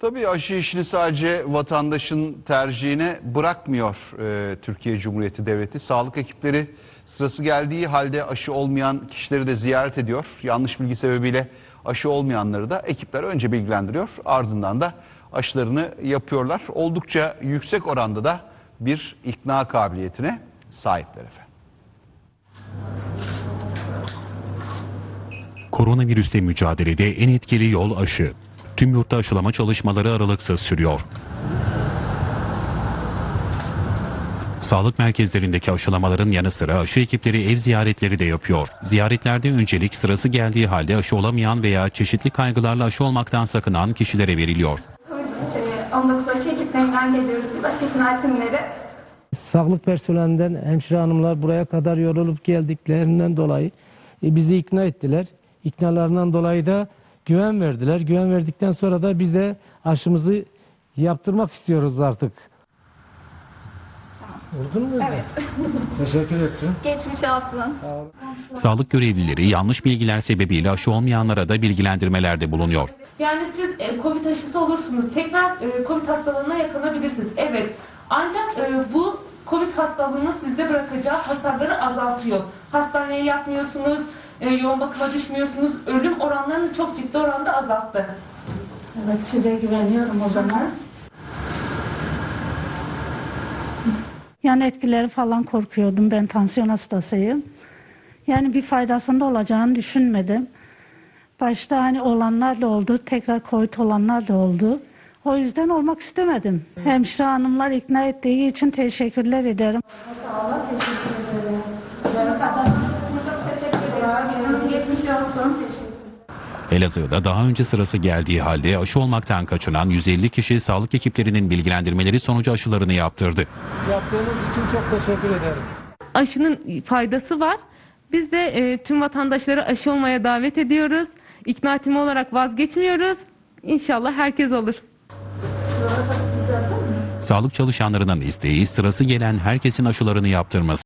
Tabii aşı işini sadece vatandaşın tercihine bırakmıyor e, Türkiye Cumhuriyeti Devleti. Sağlık ekipleri sırası geldiği halde aşı olmayan kişileri de ziyaret ediyor. Yanlış bilgi sebebiyle aşı olmayanları da ekipler önce bilgilendiriyor. Ardından da aşılarını yapıyorlar. Oldukça yüksek oranda da bir ikna kabiliyetine sahipler efendim. Koronavirüsle mücadelede en etkili yol aşı. Tüm yurtta aşılama çalışmaları aralıksız sürüyor. Sağlık merkezlerindeki aşılamaların yanı sıra aşı ekipleri ev ziyaretleri de yapıyor. Ziyaretlerde öncelik sırası geldiği halde aşı olamayan veya çeşitli kaygılarla aşı olmaktan sakınan kişilere veriliyor. Ee, 19 aşı ekiplerinden geliyoruz aşı ikna timleri. Sağlık personelinden hemşire hanımlar buraya kadar yorulup geldiklerinden dolayı e, bizi ikna ettiler. İknalarından dolayı da güven verdiler. Güven verdikten sonra da biz de aşımızı yaptırmak istiyoruz artık. Vurdun mu? Evet. Teşekkür ettim. Geçmiş olsun. Sağlık görevlileri yanlış bilgiler sebebiyle aşı olmayanlara da bilgilendirmelerde bulunuyor. Yani siz e, Covid aşısı olursunuz. Tekrar e, Covid hastalığına yakalanabilirsiniz. Evet. Ancak e, bu Covid hastalığının sizde bırakacağı hasarları azaltıyor. Hastaneye yatmıyorsunuz, e, yoğun bakıma düşmüyorsunuz. Ölüm oranlarını çok ciddi oranda azalttı. Evet size güveniyorum o zaman. Yan etkileri falan korkuyordum. Ben tansiyon hastasıyım. Yani bir faydasında olacağını düşünmedim. Başta hani olanlar da oldu. Tekrar Covid olanlar da oldu. O yüzden olmak istemedim. Hemşire hanımlar ikna ettiği için teşekkürler ederim. Çok Geçmiş olsun. Elazığ'da daha önce sırası geldiği halde aşı olmaktan kaçınan 150 kişi sağlık ekiplerinin bilgilendirmeleri sonucu aşılarını yaptırdı. Yaptığınız için çok teşekkür ederim. Aşının faydası var. Biz de e, tüm vatandaşları aşı olmaya davet ediyoruz. İkna timi olarak vazgeçmiyoruz. İnşallah herkes olur. Sağlık çalışanlarının isteği sırası gelen herkesin aşılarını yaptırması.